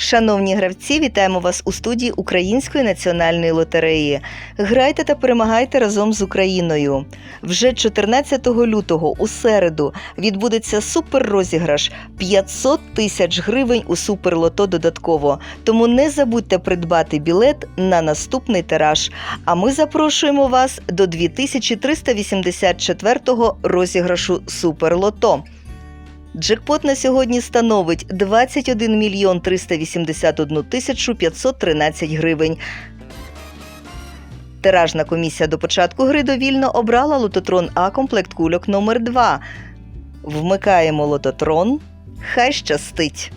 Шановні гравці, вітаємо вас у студії Української національної лотереї. Грайте та перемагайте разом з Україною. Вже 14 лютого у середу відбудеться суперрозіграш 500 тисяч гривень у суперлото додатково. Тому не забудьте придбати білет на наступний тираж. А ми запрошуємо вас до 2384-го розіграшу Суперлото. Джекпот на сьогодні становить 21 мільйон 381 тисячу 513 гривень. Тиражна комісія до початку гри довільно обрала лототрон А комплект кульок номер 2 Вмикаємо лототрон. Хай щастить!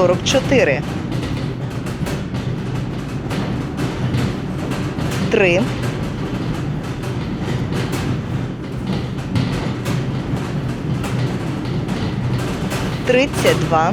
Сорок чотири. Три. Тридцять два.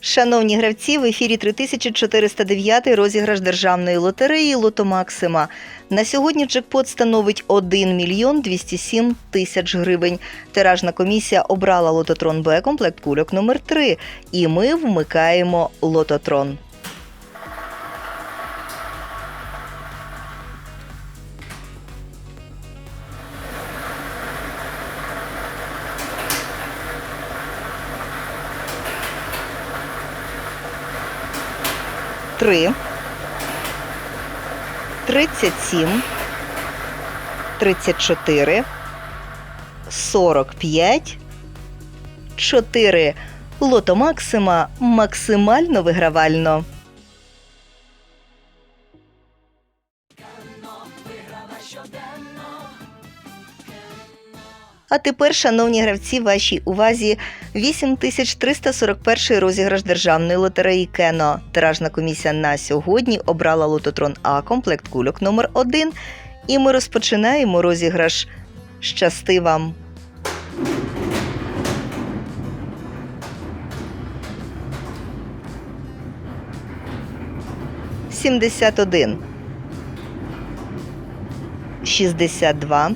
Шановні гравці, в ефірі 3409 розіграш державної лотереї Лото Максима. На сьогодні джекпот становить 1 мільйон 207 тисяч гривень. Тиражна комісія обрала лототрон Б комплект кульок номер 3 і ми вмикаємо лототрон. Три. Тридцять сім. Тридцять чотири. Сорок п'ять. Чотири. Лото Максима максимально вигравально. А тепер, шановні гравці, вашій увазі 8341 розіграш державної лотереї Кено. Тиражна комісія на сьогодні обрала лототрон А комплект кульок номер 1 І ми розпочинаємо розіграш. Щасти вам! Сімдесят один. Шістдесят два.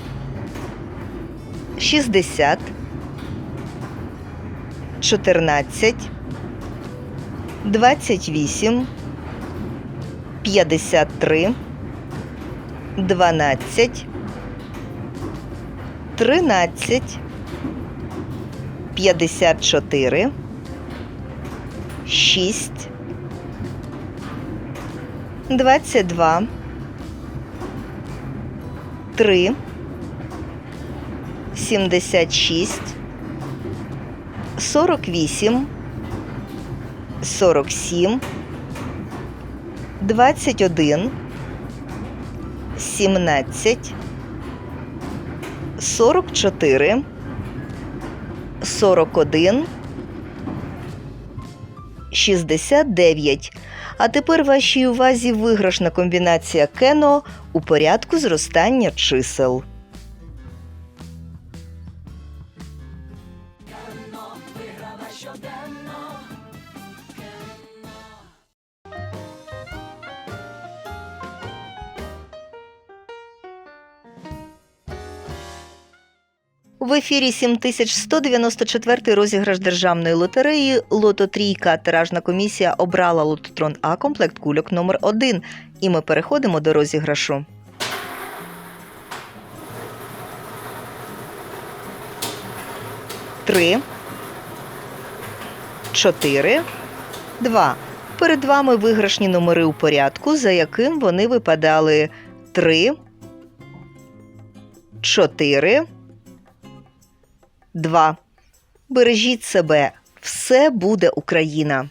60, 14, 28, 53, 12, 13, 54, 6, 22, 3, 76, 48, 47, 21, 17, 44, 41, 69. А тепер вашій увазі виграшна комбінація кено у порядку зростання чисел. В ефірі 7194 розіграш державної лотереї Лото Трійка. Тиражна комісія обрала лототрон А комплект кульок номер 1 І ми переходимо до розіграшу. Три. Чотири. Два. Перед вами виграшні номери у порядку, за яким вони випадали 3, 4, 2. Бережіть себе. Все буде Україна!